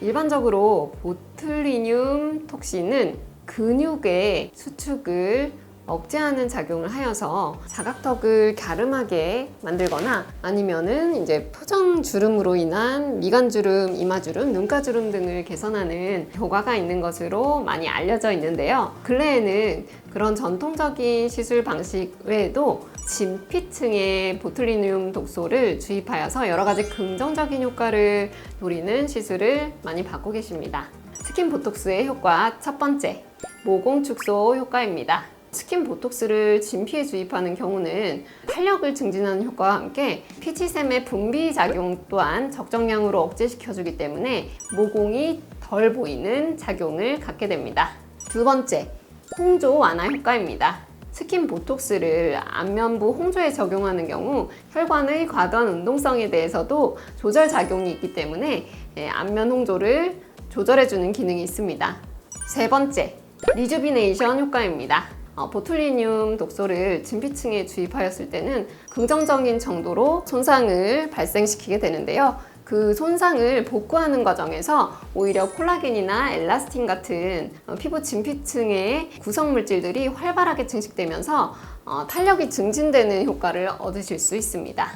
일반적으로 보툴리늄 톡신은 근육의 수축을 억제하는 작용을 하여서 사각턱을 갸름하게 만들거나 아니면은 이제 표정 주름으로 인한 미간 주름, 이마 주름, 눈가 주름 등을 개선하는 효과가 있는 것으로 많이 알려져 있는데요. 근래에는 그런 전통적인 시술 방식 외에도 진피층에 보툴리늄 독소를 주입하여서 여러 가지 긍정적인 효과를 노리는 시술을 많이 받고 계십니다. 스킨 보톡스의 효과 첫 번째, 모공 축소 효과입니다. 스킨 보톡스를 진피에 주입하는 경우는 탄력을 증진하는 효과와 함께 피지샘의 분비 작용 또한 적정량으로 억제시켜주기 때문에 모공이 덜 보이는 작용을 갖게 됩니다. 두 번째, 홍조 완화 효과입니다. 스킨 보톡스를 안면부 홍조에 적용하는 경우 혈관의 과도한 운동성에 대해서도 조절 작용이 있기 때문에 예, 안면 홍조를 조절해주는 기능이 있습니다. 세 번째, 리주비네이션 효과입니다. 어, 보툴리늄 독소를 진피층에 주입하였을 때는 긍정적인 정도로 손상을 발생시키게 되는데요. 그 손상을 복구하는 과정에서 오히려 콜라겐이나 엘라스틴 같은 어, 피부 진피층의 구성 물질들이 활발하게 증식되면서 어, 탄력이 증진되는 효과를 얻으실 수 있습니다.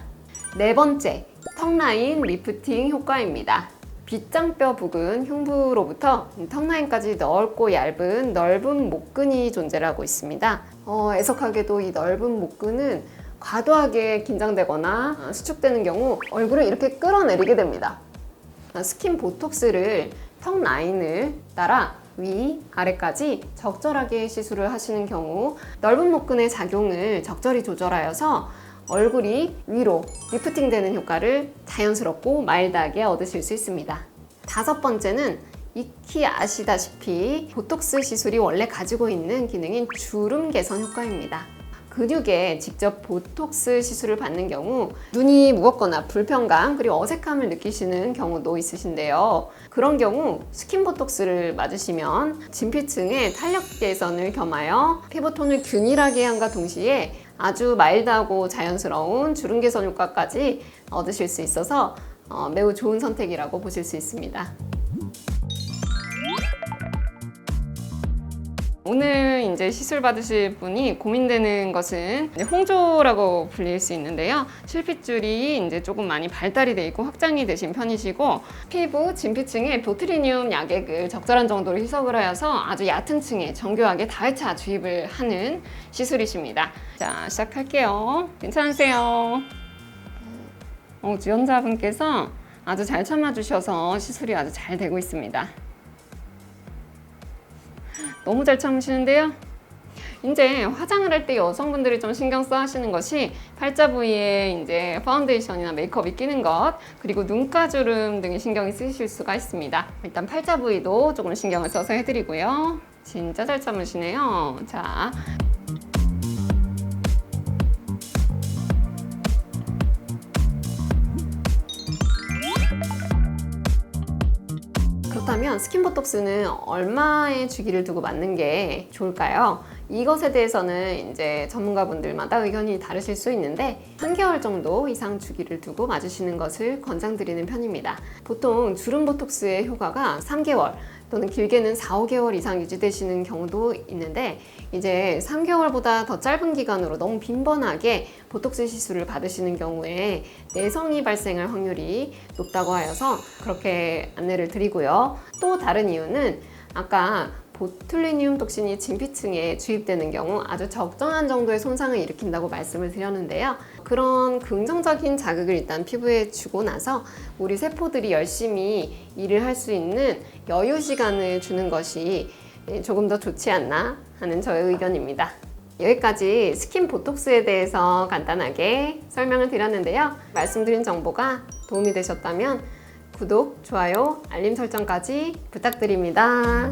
네 번째, 턱라인 리프팅 효과입니다. 빗장뼈 부근 흉부로부터 턱라인까지 넓고 얇은 넓은 목근이 존재를 하고 있습니다. 어, 애석하게도 이 넓은 목근은 과도하게 긴장되거나 어, 수축되는 경우 얼굴을 이렇게 끌어내리게 됩니다. 어, 스킨 보톡스를 턱 라인을 따라 위, 아래까지 적절하게 시술을 하시는 경우 넓은 목근의 작용을 적절히 조절하여서 얼굴이 위로 리프팅 되는 효과를 자연스럽고 마일드하게 얻으실 수 있습니다. 다섯 번째는 익히 아시다시피 보톡스 시술이 원래 가지고 있는 기능인 주름 개선 효과입니다. 근육에 직접 보톡스 시술을 받는 경우 눈이 무겁거나 불편감 그리고 어색함을 느끼시는 경우도 있으신데요. 그런 경우 스킨 보톡스를 맞으시면 진피층의 탄력 개선을 겸하여 피부 톤을 균일하게 함과 동시에 아주 마일드하고 자연스러운 주름 개선 효과까지 얻으실 수 있어서 어, 매우 좋은 선택이라고 보실 수 있습니다. 오늘 이제 시술 받으실 분이 고민되는 것은 홍조라고 불릴 수 있는데요. 실핏줄이 이제 조금 많이 발달이 돼 있고 확장이 되신 편이시고 피부 진피층에 보트리늄 약액을 적절한 정도로 희석을 하여서 아주 얕은 층에 정교하게 다회차 주입을 하는 시술이십니다. 자, 시작할게요. 괜찮으세요? 어, 지원자분께서 아주 잘 참아주셔서 시술이 아주 잘 되고 있습니다. 너무 잘 참으시는데요? 이제 화장을 할 때 여성분들이 좀 신경 써 하시는 것이 팔자 부위에 이제 파운데이션이나 메이크업이 끼는 것, 그리고 눈가주름 등에 신경이 쓰이실 수가 있습니다. 일단 팔자 부위도 조금 신경을 써서 해드리고요. 진짜 잘 참으시네요. 자. 그렇다면 스킨 보톡스는 얼마의 주기를 두고 맞는 게 좋을까요? 이것에 대해서는 이제 전문가분들마다 의견이 다르실 수 있는데 3개월 정도 이상 주기를 두고 맞으시는 것을 권장드리는 편입니다. 보통 주름 보톡스의 효과가 3개월 또는 길게는 4, 5개월 이상 유지되시는 경우도 있는데 이제 3개월보다 더 짧은 기간으로 너무 빈번하게 보톡스 시술을 받으시는 경우에 내성이 발생할 확률이 높다고 하여서 그렇게 안내를 드리고요. 또 다른 이유는 아까 보툴리늄 톡신이 진피층에 주입되는 경우 아주 적정한 정도의 손상을 일으킨다고 말씀을 드렸는데요. 그런 긍정적인 자극을 일단 피부에 주고 나서 우리 세포들이 열심히 일을 할 수 있는 여유 시간을 주는 것이 조금 더 좋지 않나 하는 저의 의견입니다. 여기까지 스킨 보톡스에 대해서 간단하게 설명을 드렸는데요. 말씀드린 정보가 도움이 되셨다면 구독, 좋아요, 알림 설정까지 부탁드립니다.